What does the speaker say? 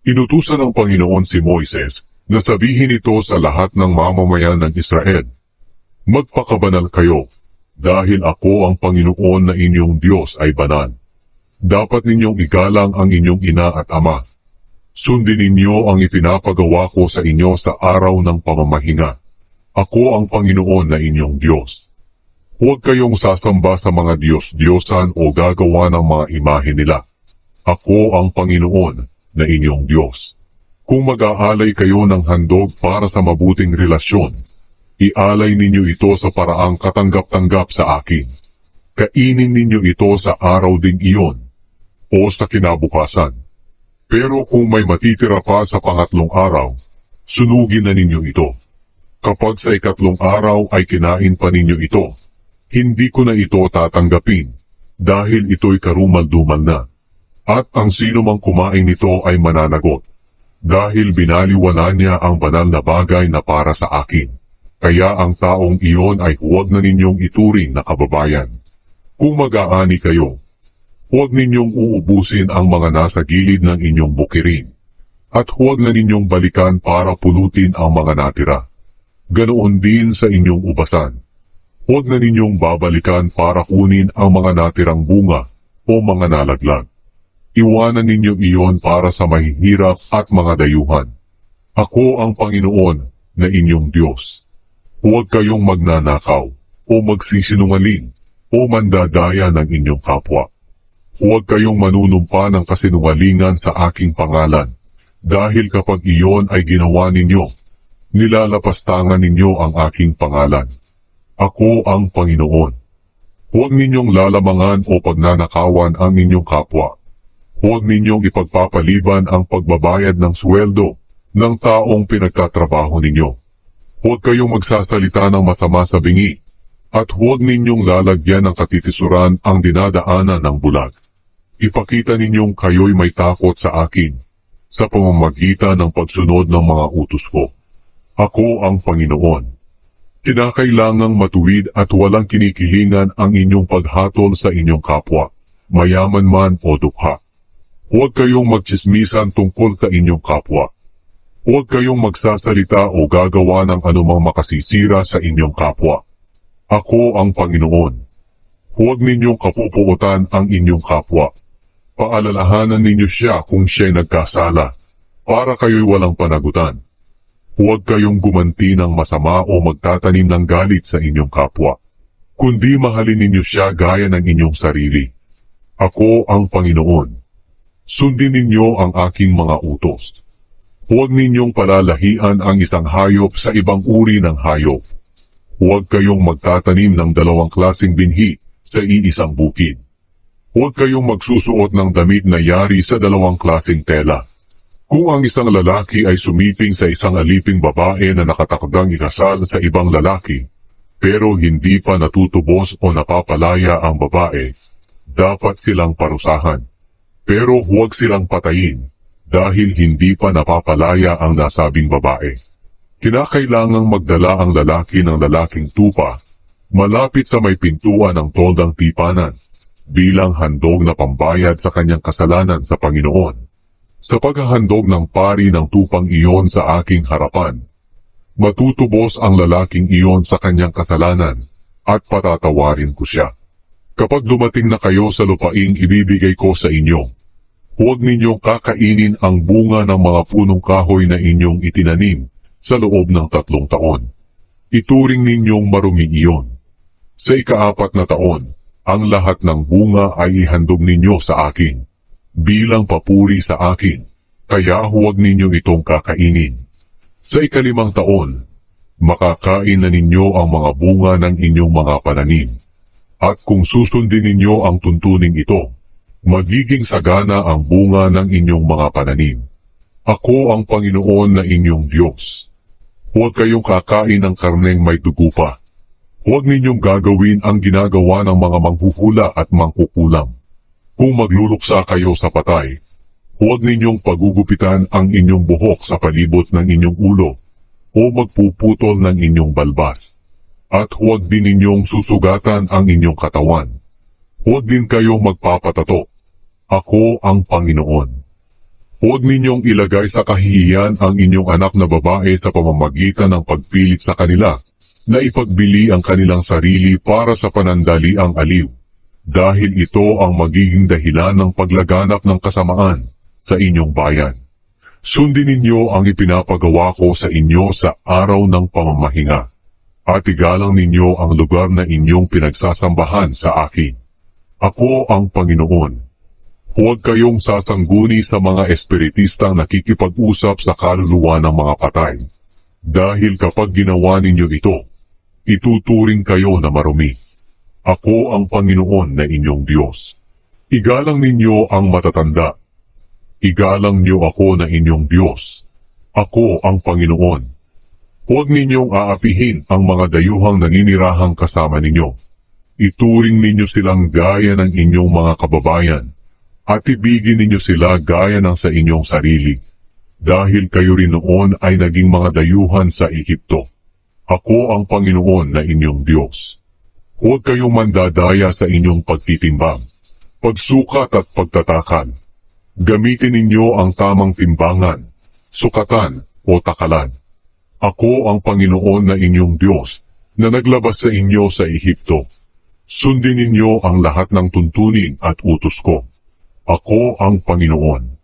Inutusan ng Panginoon si Moises na sabihin ito sa lahat ng mamamayan ng Israel. Magpakabanal kayo, dahil ako ang Panginoon na inyong Diyos ay banal. Dapat ninyong igalang ang inyong ina at ama. Sundin ninyo ang ipinapagawa ko sa inyo sa araw ng pamamahinga. Ako ang Panginoon na inyong Diyos. Huwag kayong sasamba sa mga Diyos-Diyosan o gagawa ng mga imahe nila. Ako ang Panginoon na inyong Diyos. Kung mag-aalay kayo ng handog para sa mabuting relasyon, ialay ninyo ito sa paraang katanggap-tanggap sa akin. Kainin ninyo ito sa araw ding iyon o sa kinabukasan. Pero kung may matitira pa sa pangatlong araw, sunugin na ninyo ito. Kapag sa ikatlong araw ay kinain pa ninyo ito, hindi ko na ito tatanggapin dahil ito'y karumal-dumal na. At ang sino mang kumain nito ay mananagot dahil binaliwala niya ang banal na bagay na para sa akin. Kaya ang taong iyon ay huwag na ninyong ituring na kababayan. Kung mag-aani kayo, huwag ninyong uubusin ang mga nasa gilid ng inyong bukirin, at huwag na ninyong balikan para pulutin ang mga natira. Ganoon din sa inyong ubasan. Huwag na ninyong babalikan para kunin ang mga natirang bunga o mga nalaglag. Iwanan ninyo iyon para sa mahihirap at mga dayuhan. Ako ang Panginoon na inyong Diyos. Huwag kayong magnanakaw o magsisinungaling o mandadaya ng inyong kapwa. Huwag kayong manunumpa ng kasinungalingan sa aking pangalan, dahil kapag iyon ay ginawa ninyo, nilalapastangan ninyo ang aking pangalan. Ako ang Panginoon. Huwag ninyong lalamangan o pagnanakawan ang inyong kapwa. Huwag ninyong ipagpapaliban ang pagbabayad ng sweldo ng taong pinagtatrabaho ninyo. Huwag kayong magsasalita ng masama sa bingi, at huwag ninyong lalagyan ng katitisuran ang dinadaanan ng bulag. Ipakita ninyong kayo'y may takot sa akin, sa pamamagitan ng pagsunod ng mga utos ko. Ako ang Panginoon. Kinakailangang matuwid at walang kinikilingan ang inyong paghatol sa inyong kapwa, mayaman man o dukha. Huwag kayong magtsismisan tungkol sa inyong kapwa. Huwag kayong magsasalita o gagawa ng anumang makasisira sa inyong kapwa. Ako ang Panginoon. Huwag ninyong kapupuotan ang inyong kapwa. Paalalahanan ninyo siya kung siya'y nagkasala, para kayo'y walang panagutan. Huwag kayong gumanti ng masama o magtatanim ng galit sa inyong kapwa, kundi mahalin ninyo siya gaya ng inyong sarili. Ako ang Panginoon. Sundin ninyo ang aking mga utos. Huwag ninyong palalahian ang isang hayop sa ibang uri ng hayop. Huwag kayong magtatanim ng dalawang klasing binhi sa iisang bukid. Huwag kayong magsusuot ng damit na yari sa dalawang klasing tela. Kung ang isang lalaki ay sumiping sa isang aliping babae na nakatakdang ikasal sa ibang lalaki, pero hindi pa natutubos o napapalaya ang babae, dapat silang parusahan. Pero huwag silang patayin, dahil hindi pa napapalaya ang nasabing babae. Kinakailangang magdala ang lalaki ng lalaking tupa, malapit sa may pintuan ng toldang tipanan, bilang handog na pambayad sa kanyang kasalanan sa Panginoon. Sa paghahandog ng pari ng tupang iyon sa aking harapan, matutubos ang lalaking iyon sa kanyang kasalanan, at patatawarin ko siya. Kapag dumating na kayo sa lupaing ibibigay ko sa inyo, huwag ninyong kakainin ang bunga ng mga punong kahoy na inyong itinanim sa loob ng tatlong taon. Ituring ninyong marumi iyon. Sa ikaapat na taon, ang lahat ng bunga ay ihandog ninyo sa akin, bilang papuri sa akin, kaya huwag ninyo itong kakainin. Sa ikalimang taon, makakain na ninyo ang mga bunga ng inyong mga pananim. At kung susundin ninyo ang tuntuning ito, magiging sagana ang bunga ng inyong mga pananim. Ako ang Panginoon na inyong Diyos. Huwag kayong kakain ng karneng may dugo pa. Huwag ninyong gagawin ang ginagawa ng mga manghuhula at mangkukulam. Kung magluluksa kayo sa patay, huwag ninyong pagugupitan ang inyong buhok sa palibot ng inyong ulo o magpuputol ng inyong balbas. At huwag din ninyong susugatan ang inyong katawan. Huwag din kayong magpapatato. Ako ang Panginoon. Huwag ninyong ilagay sa kahihiyan ang inyong anak na babae sa pamamagitan ng pagpilit sa kanila na ipagbili ang kanilang sarili para sa panandaliang aliw, dahil ito ang magiging dahilan ng paglaganap ng kasamaan sa inyong bayan. Sundin ninyo ang ipinapagawa ko sa inyo sa araw ng pamamahinga, at igalang ninyo ang lugar na inyong pinagsasambahan sa akin. Ako ang Panginoon. Huwag kayong sasangguni sa mga espiritistang nakikipag-usap sa kaluluwa ng mga patay. Dahil kapag ginawa ninyo ito, ituturing kayo na marumi. Ako ang Panginoon na inyong Diyos. Igalang ninyo ang matatanda. Igalang niyo ako na inyong Diyos. Ako ang Panginoon. Huwag ninyong aapihin ang mga dayuhang naninirahang kasama ninyo. Ituring ninyo silang gaya ng inyong mga kababayan, at ibigin ninyo sila gaya ng sa inyong sarili, dahil kayo rin noon ay naging mga dayuhan sa Ehipto. Ako ang Panginoon na inyong Diyos. Huwag kayong mandadaya sa inyong pagtitimbang, pagsukat at pagtatakan. Gamitin ninyo ang tamang timbangan, sukatan o takalan. Ako ang Panginoon na inyong Diyos na naglabas sa inyo sa Ehipto. Sundin ninyo ang lahat ng tuntunin at utos ko. Ako ang Panginoon.